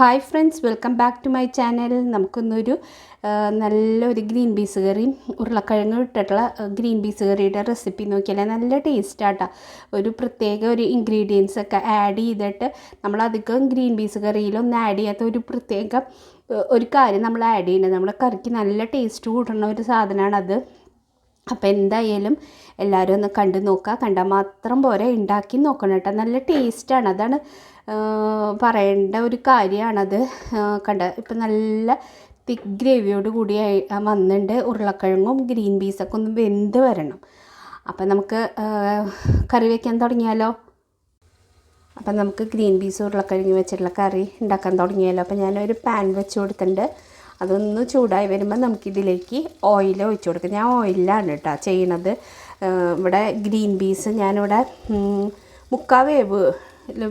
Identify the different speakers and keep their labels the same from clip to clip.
Speaker 1: Hi friends welcome back to my channel. നമുക്കൊന്നൊരു നല്ലൊരു green peas കറി ഉരുളക്കിഴങ്ങ് ഇട്ടിട്ടുള്ള ഗ്രീൻ പീസ് കറിയുടെ റെസിപ്പി നോക്കിയാലേ നല്ല ടേസ്റ്റാട്ടാ ഒരു പ്രത്യേക ഒരു ഇൻഗ്രീഡിയൻസ് ഒക്കെ ആഡ് ചെയ്തിട്ട് നമ്മളധികം ഗ്രീൻ പീസ് കറിയിലൊന്നും ആഡ് ചെയ്യാത്ത ഒരു പ്രത്യേക ഒരു കാര്യം നമ്മൾ ആഡ് ചെയ്യുന്നത്. നമ്മുടെ കറിക്ക് നല്ല ടേസ്റ്റ് കൂട്ടുന്ന ഒരു സാധനമാണത്. അപ്പോൾ എന്തായാലും എല്ലാവരും ഒന്ന് കണ്ടു നോക്കുക. കണ്ടാൽ മാത്രം പോരെ ഉണ്ടാക്കി നോക്കണം കേട്ടോ. നല്ല ടേസ്റ്റാണ് അതാണ് പറയേണ്ട ഒരു കാര്യമാണത്. കണ്ട? ഇപ്പം നല്ല തിക്ക് ഗ്രേവിയോട് കൂടി വന്നിട്ടുണ്ട് ഉരുളക്കിഴങ്ങും ഗ്രീൻ പീസൊക്കെ ഒന്ന് വെന്ത് വരണം. അപ്പം നമുക്ക് കറി വയ്ക്കാൻ തുടങ്ങിയാലോ? അപ്പം നമുക്ക് ഗ്രീൻ പീസ് ഉരുളക്കിഴങ്ങ് വെച്ചിട്ടുള്ള കറി ഉണ്ടാക്കാൻ തുടങ്ങിയാലോ? അപ്പം ഞാനൊരു പാൻ വെച്ച് കൊടുത്തിട്ടുണ്ട്. അതൊന്ന് ചൂടായി വരുമ്പോൾ നമുക്കിതിലേക്ക് ഓയിൽ ഒഴിച്ചു കൊടുക്കാം. ഞാൻ ഓയിലാണ് കേട്ടോ ചെയ്യണത്. ഇവിടെ ഗ്രീൻ പീസ് ഞാനിവിടെ മുക്കാൽ മുക്കാ വേവ്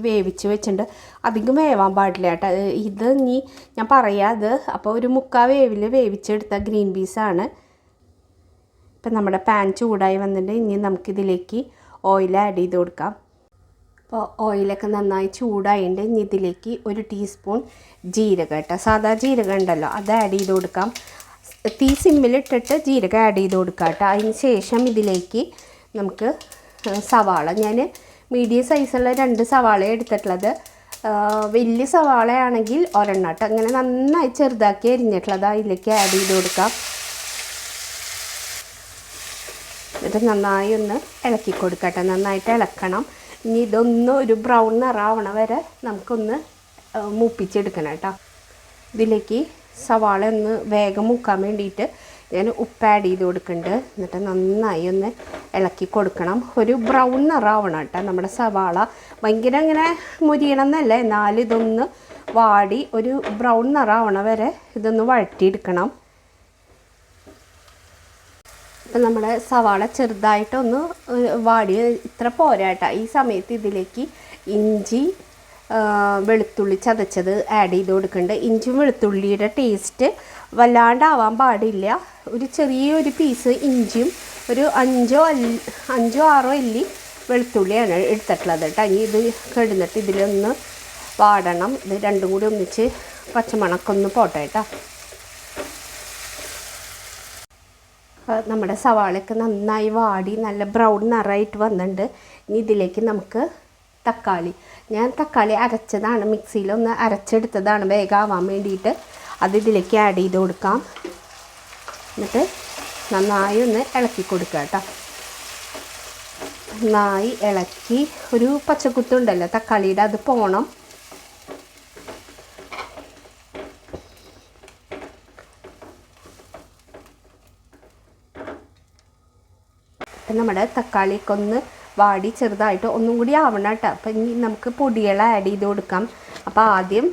Speaker 1: വേവിച്ച് വെച്ചിട്ടുണ്ട്. അധികം വേവാൻ പാടില്ല കേട്ടോ ഇത് ഇനി ഞാൻ പറയാത് അപ്പോൾ ഒരു മുക്കാ വേവിൽ വേവിച്ചെടുത്ത ഗ്രീൻ പീസാണ്. ഇപ്പം നമ്മുടെ പാൻ ചൂടായി വന്നിട്ട് ഇനി നമുക്കിതിലേക്ക് ഓയിൽ ആഡ് ചെയ്ത് കൊടുക്കാം. അപ്പോൾ ഓയിലൊക്കെ നന്നായി ചൂടായിട്ട് ഇനി ഇതിലേക്ക് ഒരു ടീസ്പൂൺ ജീരകം കേട്ടോ സാധാ ജീരകം ഉണ്ടല്ലോ അത് ആഡ് ചെയ്ത് കൊടുക്കാം. തീ സിമ്മിലിട്ടിട്ട് ജീരകം ആഡ് ചെയ്ത് കൊടുക്കാം കേട്ടോ. അതിന് ശേഷം ഇതിലേക്ക് നമുക്ക് സവാള. ഞാൻ മീഡിയം സൈസുള്ള രണ്ട് സവാള എടുത്തിട്ടുള്ളത്. വലിയ സവാളയാണെങ്കിൽ ഒരെണ്ണം കേട്ടോ. അങ്ങനെ നന്നായി ചെറുതാക്കി അരിഞ്ഞിട്ടുള്ളത് അതിലേക്ക് ആഡ് ചെയ്ത് കൊടുക്കാം. എന്നിട്ട് നന്നായി ഒന്ന് ഇളക്കി കൊടുക്കട്ടെ നന്നായിട്ട് ഇളക്കണം. ഇനി ഇതൊന്ന് ഒരു ബ്രൗൺ നിറാവണ വരെ നമുക്കൊന്ന് മൂപ്പിച്ചെടുക്കണം കേട്ടോ. ഇതിലേക്ക് സവാള ഒന്ന് വേഗം മുക്കാൻ വേണ്ടിയിട്ട് ഞാൻ ഉപ്പ് ആഡ് ചെയ്ത് കൊടുക്കുന്നുണ്ട് എന്നിട്ട് നന്നായി ഒന്ന് ഇളക്കി കൊടുക്കണം. ഒരു ബ്രൗൺ നിറാവണം കേട്ടോ നമ്മുടെ സവാള. ഭയങ്കര ഇങ്ങനെ മുരിയണം എന്നല്ല എന്നാലും ഇതൊന്ന് വാടി ഒരു ബ്രൗൺ നിറാവണ വരെ ഇതൊന്ന് വഴറ്റിയെടുക്കണം. ഇപ്പം നമ്മൾ സവാള ചെറുതായിട്ടൊന്ന് വാടി. ഇത്ര പോരാട്ട ഈ സമയത്ത് ഇതിലേക്ക് ഇഞ്ചി വെളുത്തുള്ളി ചതച്ചത് ആഡ് ചെയ്ത് കൊടുക്കുന്നുണ്ട് ഇഞ്ചി വെളുത്തുള്ളിയുടെ ടേസ്റ്റ് വല്ലാണ്ടാവാൻ പാടില്ല. ഒരു ചെറിയൊരു പീസ് ഇഞ്ചിയും ഒരു അഞ്ചോ അല്ലി അഞ്ചോ ആറോ അല്ലി വെളുത്തുള്ളിയാണ് എടുത്തിട്ടുള്ളത് കേട്ടോ ഇനി ഇത് കിടന്നിട്ട് ഇതിലൊന്ന് വാടണം. ഇത് രണ്ടും കൂടി ഒന്നിച്ച് പച്ചമണക്കൊന്ന് പോട്ടെ കേട്ടോ അപ്പോൾ നമ്മുടെ സവാളയൊക്കെ നന്നായി വാടി നല്ല ബ്രൗൺ നിറമായിട്ട് വന്നിട്ടുണ്ട്. ഇനി ഇതിലേക്ക് നമുക്ക് തക്കാളി. ഞാൻ തക്കാളി അരച്ചതാണ്. മിക്സിയിലൊന്ന് അരച്ചെടുത്തതാണ് വേഗമാവാൻ വേണ്ടിയിട്ട്. അത് ഇതിലേക്ക് ആഡ് ചെയ്ത് കൊടുക്കാം. എന്നിട്ട് നന്നായി ഒന്ന് ഇളക്കി കൊടുക്കുക കേട്ടോ. നന്നായി ഇളക്കി. ഒരു പച്ചക്കുത്തുണ്ടല്ലോ തക്കാളിയുടെ അത് പോണം. നമ്മുടെ തക്കാളിയൊക്കെ ഒന്ന് വാടി ചെറുതായിട്ട് ഒന്നും കൂടി ആവണം കേട്ടോ. അപ്പം ഇനി നമുക്ക് പൊടികൾ ആഡ് ചെയ്ത് കൊടുക്കാം. അപ്പോൾ ആദ്യം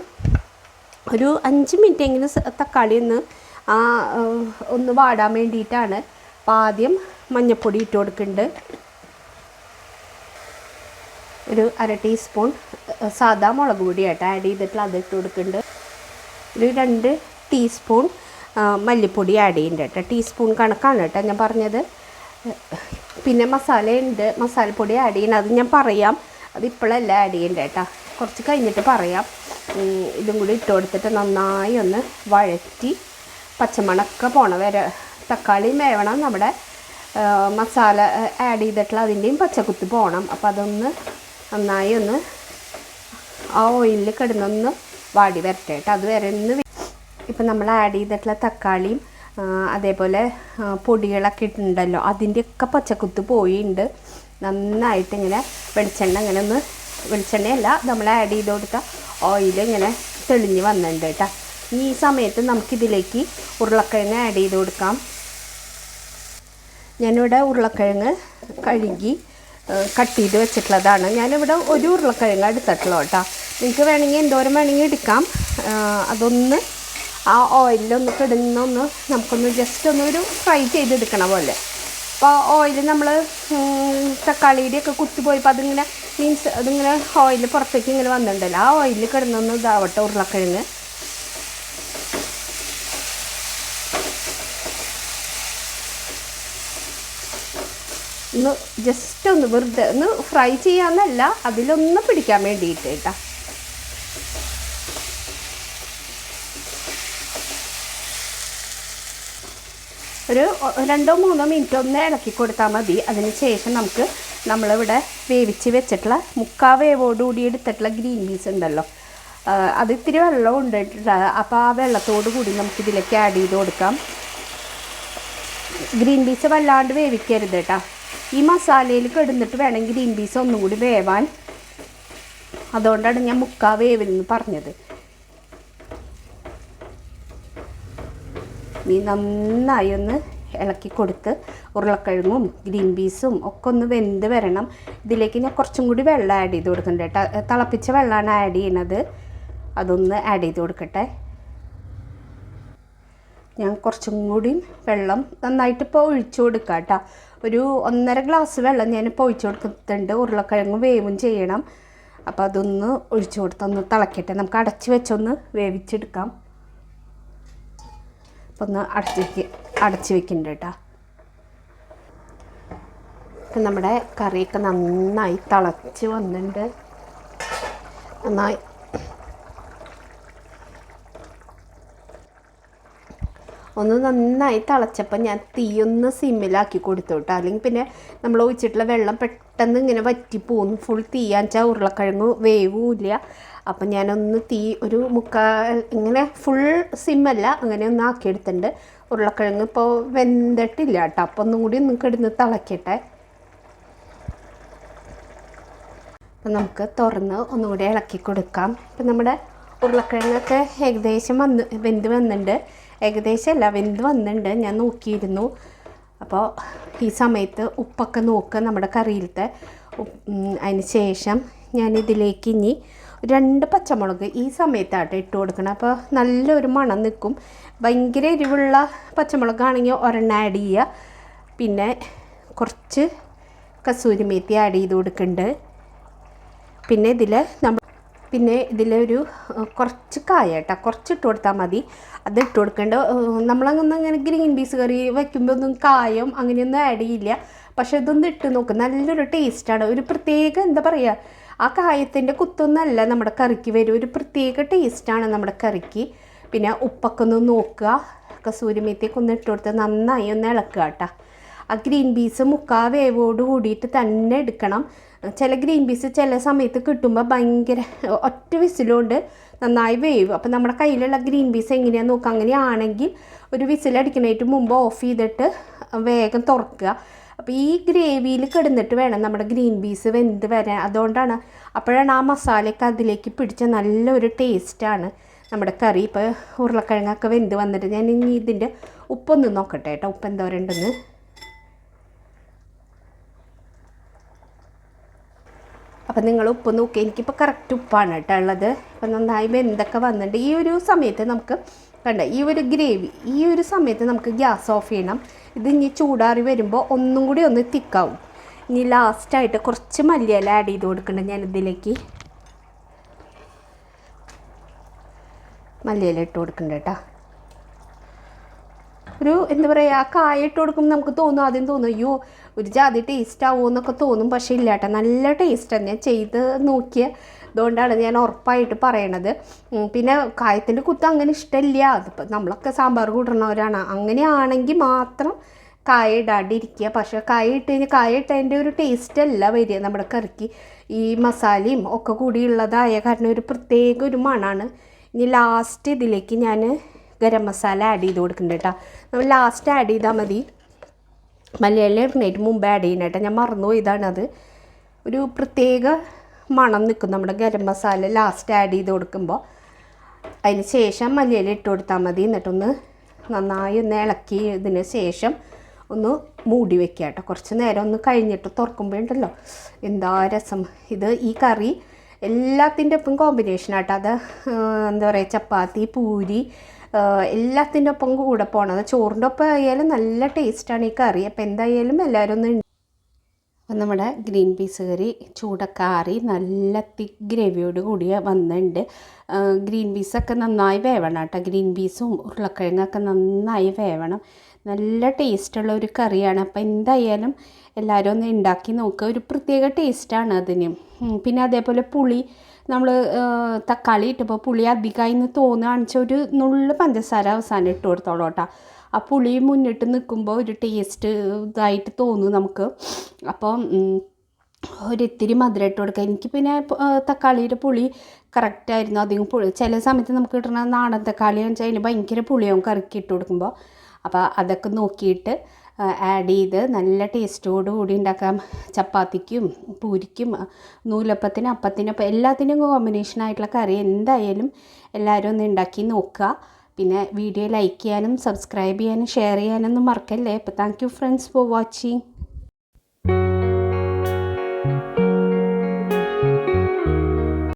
Speaker 1: ഒരു അഞ്ച് മിനിറ്റ് എങ്കിലും തക്കാളി ഒന്ന് ഒന്ന് വാടാൻ വേണ്ടിയിട്ടാണ്. അപ്പോൾ ആദ്യം മഞ്ഞൾപ്പൊടി ഇട്ട് കൊടുക്കുന്നുണ്ട് ഒരു അര ടീസ്പൂൺ സാധാ മുളക് പൊടിയായിട്ട് ആഡ് ചെയ്തിട്ടുള്ള അത് ഇട്ട് കൊടുക്കുന്നുണ്ട് ഒരു രണ്ട് ടീസ്പൂൺ മല്ലിപ്പൊടി ആഡ് ചെയ്യുന്നുണ്ട് കേട്ടോ. ടീസ്പൂൺ കണക്കാണ് കേട്ടോ ഞാൻ പറഞ്ഞത്. പിന്നെ മസാലയുണ്ട്. മസാലപ്പൊടി ആഡ് ചെയ്യണം. അത് ഞാൻ പറയാം. അത് ഇപ്പോഴല്ല ആഡ് ചെയ്യണ്ട കേട്ടോ കുറച്ച് കഴിഞ്ഞിട്ട് പറയാം. ഇതും കൂടി ഇട്ട് കൊടുത്തിട്ട് നന്നായി ഒന്ന് വഴറ്റി പച്ചമണക്ക പോണ വരെ തക്കാളിയും വേവണം നമ്മുടെ മസാല ആഡ് ചെയ്തിട്ടുള്ള അതിന്റെയും പച്ചക്കുത്ത് പോകണം അപ്പോൾ അതൊന്ന് നന്നായി ഒന്ന് ആ ഓയിലിൽ കിടന്നൊന്ന് വാടി വരട്ടെ കേട്ടോ അത് വരെ ഒന്ന് ഇപ്പം നമ്മൾ ആഡ് ചെയ്തിട്ടുള്ള തക്കാളിയും അതേപോലെ പൊടികളൊക്കെ ഇട്ടുണ്ടല്ലോ. അതിന്റെയൊക്കെ പച്ചക്കുത്ത് പോയിട്ടുണ്ട് നന്നായിട്ട് ഇങ്ങനെ വെളിച്ചെണ്ണ ഇങ്ങനെ ഒന്ന് വെളിച്ചെണ്ണയല്ല നമ്മൾ ആഡ് ചെയ്ത് കൊടുത്ത ഓയിൽ ഇങ്ങനെ തെളിഞ്ഞ് വന്നിട്ടുണ്ട് കേട്ടോ. ഈ സമയത്ത് നമുക്കിതിലേക്ക് ഉരുളക്കിഴങ്ങ് ആഡ് ചെയ്ത് കൊടുക്കാം. ഞാനിവിടെ ഉരുളക്കിഴങ്ങ് കഴുകി കട്ട് ചെയ്ത് വെച്ചിട്ടുള്ളതാണ്. ഞാനിവിടെ ഒരു ഉരുളക്കിഴങ്ങ് എടുത്തിട്ടുള്ളൂ കേട്ടോ. നിങ്ങൾക്ക് വേണമെങ്കിൽ എന്തോരം വേണമെങ്കിൽ എടുക്കാം. അതൊന്ന് ആ ഓയിലൊന്ന് കിടന്നൊന്ന് നമുക്കൊന്ന് ജസ്റ്റ് ഒന്ന് ഒരു ഫ്രൈ ചെയ്തെടുക്കണ പോലെ. അപ്പോൾ ഓയിൽ നമ്മൾ തക്കാളിയുടെ ഒക്കെ കുത്തിപ്പോയപ്പോൾ അതിങ്ങനെ മീൻസ് അതിങ്ങനെ ഓയിൽ പുറത്തേക്ക് ഇങ്ങനെ വന്നിട്ടുണ്ടല്ലോ. ആ ഓയിൽ കിടന്നൊന്ന് ഇതാവട്ടെ ഉരുളക്കിഴങ്ങ്. ഒന്ന് ജസ്റ്റ് ഒന്ന് വെറുതെ ഒന്ന് ഫ്രൈ ചെയ്യാമെന്നല്ല അതിലൊന്ന് പിടിക്കാൻ വേണ്ടിയിട്ട് കേട്ടോ. ഒരു രണ്ടോ മൂന്നോ മിനിറ്റ് ഒന്ന് ഇളക്കി കൊടുത്താൽ മതി. അതിന് ശേഷം നമുക്ക് നമ്മളിവിടെ വേവിച്ച് വെച്ചിട്ടുള്ള മുക്കാ വേവോടുകൂടി എടുത്തിട്ടുള്ള ഗ്രീൻ പീസ് ഉണ്ടല്ലോ. അത് ഇത്തിരി വെള്ളം ഉണ്ട് അപ്പോൾ ആ വെള്ളത്തോടു കൂടി നമുക്ക് ഇതിലേക്ക് ആഡ് ചെയ്ത് കൊടുക്കാം. ഗ്രീൻ പീസ് വല്ലാണ്ട് വേവിക്കരുത് കേട്ടോ. ഈ മസാലയിൽ കിടന്നിട്ട് വേണം ഗ്രീൻ പീസ് ഒന്നും കൂടി വേവാൻ. അതുകൊണ്ടാണ് ഞാൻ മുക്കാ വേവെന്ന് പറഞ്ഞത്. നീ നന്നായി ഒന്ന് ഇളക്കി കൊടുത്ത് ഉരുളക്കിഴങ്ങും ഗ്രീൻ പീസും ഒക്കെ ഒന്ന് വെന്ത് വരണം. ഇതിലേക്ക് ഞാൻ കുറച്ചും കൂടി വെള്ളം ആഡ് ചെയ്ത് കൊടുക്കുന്നുണ്ട് കേട്ടോ. തിളപ്പിച്ച വെള്ളമാണ് ആഡ് ചെയ്യണത് അതൊന്ന് ആഡ് ചെയ്ത് കൊടുക്കട്ടെ. ഞാൻ കുറച്ചും കൂടി വെള്ളം നന്നായിട്ട് ഇപ്പോൾ ഒഴിച്ചു കൊടുക്കുക കേട്ടോ. ഒരു ഒന്നര ഗ്ലാസ് വെള്ളം ഞാനിപ്പോൾ ഒഴിച്ചു കൊടുക്കുന്നുണ്ട് ഉരുളക്കിഴങ്ങ് വേവും ചെയ്യണം. അപ്പോൾ അതൊന്ന് ഒഴിച്ചു കൊടുത്തൊന്ന് തിളക്കട്ടെ. നമുക്ക് അടച്ച് വെച്ചൊന്ന് വേവിച്ചെടുക്കാം. അപ്പോൾ ഒന്ന് അടച്ച് വെക്ക് അടച്ച് വെക്കുന്നുണ്ട് കേട്ടോ ഇപ്പം നമ്മുടെ കറിയൊക്കെ നന്നായി തിളച്ച് വന്നിട്ടുണ്ട്. നന്നായി ഒന്ന് നന്നായി തിളച്ചപ്പോൾ ഞാൻ തീയൊന്ന് സിമ്മിലാക്കി കൊടുത്തു കേട്ടോ അല്ലെങ്കിൽ പിന്നെ നമ്മൾ ഒഴിച്ചിട്ടുള്ള വെള്ളം പെട്ടെന്ന് ഇങ്ങനെ വറ്റിപ്പോവും. ഫുൾ തീയാച്ചാൽ ഉരുളക്കിഴങ്ങ് വേവുമില്ല അപ്പം ഞാനൊന്ന് തീ ഒരു മുക്കാൽ ഇങ്ങനെ ഫുൾ സിമ്മല്ല അങ്ങനെ ഒന്ന് ആക്കിയെടുത്തിട്ടുണ്ട്. ഉരുളക്കിഴങ്ങ് ഇപ്പോൾ വെന്തിട്ടില്ല കേട്ടോ. അപ്പം ഒന്നും കൂടി ഒന്ന് കിടന്ന് തിളക്കട്ടെ. അപ്പം നമുക്ക് തുറന്ന് ഒന്നും കൂടി ഇളക്കി കൊടുക്കാം. ഇപ്പം നമ്മുടെ ഉരുളക്കിഴങ്ങൊക്കെ ഏകദേശം വന്ന് വെന്ത് വന്നിട്ടുണ്ട്. ഏകദേശം അല്ല വെന്ത് വന്നിട്ടുണ്ട് ഞാൻ നോക്കിയിരുന്നു. അപ്പോൾ ഈ സമയത്ത് ഉപ്പൊക്കെ നോക്കുക നമ്മുടെ കറിയിലത്തെ അതിന് ശേഷം ഞാൻ ഇതിലേക്ക് ഇനി രണ്ട് പച്ചമുളക് ഈ സമയത്താട്ടോ ഇട്ട് കൊടുക്കണം. അപ്പോൾ നല്ലൊരു മണം നിൽക്കും ഭയങ്കര എരിവുള്ള പച്ചമുളകാണെങ്കിൽ ഒരെണ്ണം ആഡ് ചെയ്യുക പിന്നെ കുറച്ച് കസൂരി മേത്തി ആഡ് ചെയ്ത് കൊടുക്കുന്നുണ്ട് പിന്നെ ഇതിൽ നമ്മൾ പിന്നെ ഇതിലൊരു കുറച്ച് കായ കേട്ടോ കുറച്ച് ഇട്ട് കൊടുത്താൽ മതി. അത് ഇട്ട് കൊടുക്കേണ്ട നമ്മളങ്ങനെ അങ്ങനെ ഗ്രീൻ പീസ് കറി വയ്ക്കുമ്പോൾ ഒന്നും കായം അങ്ങനെയൊന്നും ആഡ് ചെയ്യില്ല. പക്ഷെ ഇതൊന്ന് ഇട്ട് നോക്ക്. നല്ലൊരു ടേസ്റ്റാണ് ഒരു പ്രത്യേക എന്താ പറയുക ആ കായത്തിന്റെ കുത്തൊന്നല്ല നമ്മുടെ കറിക്ക് വരും. ഒരു പ്രത്യേക ടേസ്റ്റാണ് നമ്മുടെ കറിക്ക്. പിന്നെ ഉപ്പൊക്കെ ഒന്ന് നോക്കുക. കസൂരി മേത്തിയൊക്കെ ഒന്ന് ഇട്ട് കൊടുത്ത് നന്നായി ഒന്ന് ഇളക്കുക കേട്ടോ ആ ഗ്രീൻ പീസ് മുക്കാ വേവോട് കൂടിയിട്ട് തന്നെ എടുക്കണം. ചില ഗ്രീൻ പീസ് ചില സമയത്ത് കിട്ടുമ്പോൾ ഭയങ്കര ഒറ്റ വിസിലുകൊണ്ട് നന്നായി വേവ്. അപ്പം നമ്മുടെ കയ്യിലുള്ള ഗ്രീൻ പീസ് എങ്ങനെയാണെന്ന് നോക്കുക അങ്ങനെയാണെങ്കിൽ ഒരു വിസിലടിക്കണേറ്റ് മുമ്പ് ഓഫ് ചെയ്തിട്ട് വേഗം തുറക്കുക. അപ്പോൾ ഈ ഗ്രേവിയിൽ കിടന്നിട്ട് വേണം നമ്മുടെ ഗ്രീൻ പീസ് വെന്ത് വരാൻ. അതുകൊണ്ടാണ് അപ്പോഴാണ് ആ മസാലയൊക്കെ അതിലേക്ക് പിടിച്ച നല്ലൊരു ടേസ്റ്റാണ് നമ്മുടെ കറി. ഇപ്പോൾ ഉരുളക്കിഴങ്ങൊക്കെ വെന്ത് വന്നിട്ട് ഞാൻ ഇനി ഇതിന്റെ ഉപ്പൊന്ന് നോക്കട്ടെ കേട്ടോ. ഉപ്പ് എന്തോരണ്ടെന്ന് അപ്പം നിങ്ങൾ ഉപ്പ് നോക്കി. എനിക്കിപ്പോൾ കറക്റ്റ് ഉപ്പാണ് കേട്ടോ ഉള്ളത്. അപ്പം നന്നായി വെന്തൊക്കെ വന്നിട്ട് ഈ ഒരു സമയത്ത് നമുക്ക് കണ്ട ഈ ഒരു ഗ്രേവി ഈ ഒരു സമയത്ത് നമുക്ക് ഗ്യാസ് ഓഫ് ചെയ്യണം. ഇത് ഇനി ചൂടാറി വരുമ്പോൾ ഒന്നും കൂടി ഒന്ന് തിക്കാവും. ഇനി ലാസ്റ്റായിട്ട് കുറച്ച് മല്ലിയില ആഡ് ചെയ്ത് കൊടുക്കുന്നുണ്ട് ഞാൻ ഇതിലേക്ക് മല്ലിയില ഇട്ട് കൊടുക്കണ്ട കേട്ടോ. ഒരു എന്താ പറയുക കായ ഇട്ട് കൊടുക്കുമ്പോൾ നമുക്ക് തോന്നും ആദ്യം തോന്നും അയ്യോ ഒരു ജാതി ടേസ്റ്റ് ആവുമോ എന്നൊക്കെ തോന്നും. പക്ഷേ ഇല്ല കേട്ടോ നല്ല ടേസ്റ്റാണ് ഞാൻ ചെയ്ത് നോക്കിയ അതുകൊണ്ടാണ് ഞാൻ ഉറപ്പായിട്ട് പറയണത്. പിന്നെ കായത്തിന്റെ കുത്ത് അങ്ങനെ ഇഷ്ടമില്ല അതിപ്പോൾ നമ്മളൊക്കെ സാമ്പാർ കൂട്ടുന്നവരാണ്. അങ്ങനെയാണെങ്കിൽ മാത്രം കായ ഇടാണ്ടിരിക്കുക. പക്ഷേ കായ ഇട്ട് കഴിഞ്ഞാൽ കായ ഇട്ടതിന്റെ ഒരു ടേസ്റ്റ് അല്ല വരിക. നമ്മുടെ കറിക്ക് ഈ മസാലയും ഒക്കെ കൂടിയുള്ളതായ കാരണം ഒരു പ്രത്യേക ഒരു മണമാണ് ഇനി ലാസ്റ്റ് ഇതിലേക്ക് ഞാൻ ഗരം മസാല ആഡ് ചെയ്ത് കൊടുക്കുന്നുണ്ട് കേട്ടോ നമ്മൾ ലാസ്റ്റ് ആഡ് ചെയ്താൽ മതി. മലയാളി ഇടുന്നതിന് മുമ്പ് ആഡ് ചെയ്യണം കേട്ടോ ഞാൻ മറന്നുപോയി ഇതാണത് ഒരു പ്രത്യേക മണം നിൽക്കും നമ്മുടെ ഗരം മസാല ലാസ്റ്റ് ആഡ് ചെയ്ത് കൊടുക്കുമ്പോൾ അതിന് ശേഷം മല്ലിയില ഇട്ട് കൊടുത്താൽ മതി. എന്നിട്ടൊന്ന് നന്നായി ഒന്ന് ഇളക്കി ഇതിന് ശേഷം ഒന്ന് മൂടി വെക്കുക കേട്ടോ കുറച്ച് നേരം ഒന്ന് കഴിഞ്ഞിട്ട് തുറക്കുമ്പോൾ ഉണ്ടല്ലോ എന്താ രസം. ഇത് ഈ കറി എല്ലാത്തിന്റെ ഒപ്പം കോമ്പിനേഷൻ ആട്ടോ അത് എന്താ പറയുക ചപ്പാത്തി പൂരി എല്ലാത്തിന്റെ ഒപ്പം കൂടെ പോകണം ചോറിന്റെ ഒപ്പം ആയാലും നല്ല ടേസ്റ്റാണ് ഈ കറി. അപ്പോൾ എന്തായാലും എല്ലാവരും ഒന്ന് അപ്പം നമ്മുടെ ഗ്രീൻ പീസ് കറി ചൂടക്കാറി നല്ല തിക്ക് ഗ്രേവിയോട് കൂടിയ വന്നിട്ടുണ്ട് ഗ്രീൻ പീസൊക്കെ നന്നായി വേവണം കേട്ടോ. ഗ്രീൻ പീസും ഉരുളക്കിഴങ്ങൊക്കെ നന്നായി വേവണം. നല്ല ടേസ്റ്റുള്ള ഒരു കറിയാണ്. അപ്പോൾ എന്തായാലും എല്ലാവരും ഒന്ന് ഉണ്ടാക്കി നോക്കുക ഒരു പ്രത്യേക ടേസ്റ്റാണ് അതിന്. പിന്നെ അതേപോലെ പുളി നമ്മൾ തക്കാളി ഇട്ടപ്പോൾ പുളി അധികമായി എന്ന് വെച്ചാൽ ഒരു നുള്ള പഞ്ചസാര അവസാനം ഇട്ട് കൊടുത്തോളൂ കേട്ടോ ആ പുളി മുന്നിട്ട് നിൽക്കുമ്പോൾ ഒരു ടേസ്റ്റ് ഇതായിട്ട് തോന്നും നമുക്ക്. അപ്പോൾ ഒരിത്തിരി മധുരം ഇട്ട് കൊടുക്കുക എനിക്ക് പിന്നെ തക്കാളിയുടെ പുളി കറക്റ്റായിരുന്നു അധികം പുളി ചില സമയത്ത് നമുക്ക് കിട്ടുന്ന നാടൻ തക്കാളി എന്ന് വെച്ചാൽ അതിന് ഭയങ്കര പുളിയാവും കറക്കി ഇട്ട് കൊടുക്കുമ്പോൾ അപ്പോൾ അതൊക്കെ നോക്കിയിട്ട് ആഡ് ചെയ്ത് നല്ല ടേസ്റ്റോടു കൂടി ഉണ്ടാക്കാം. ചപ്പാത്തിക്കും പൂരിക്കും നൂലപ്പത്തിനും അപ്പത്തിനും അപ്പം എല്ലാത്തിനും കോമ്പിനേഷനായിട്ടുള്ള കറി എന്തായാലും എല്ലാവരും ഒന്ന് ഉണ്ടാക്കി നോക്കുക. പിന്നെ വീഡിയോ ലൈക്ക് ചെയ്യാനും സബ്സ്ക്രൈബ് ചെയ്യാനും ഷെയർ ചെയ്യാനൊന്നും മറക്കല്ലേ? അപ്പോൾ thank you friends for watching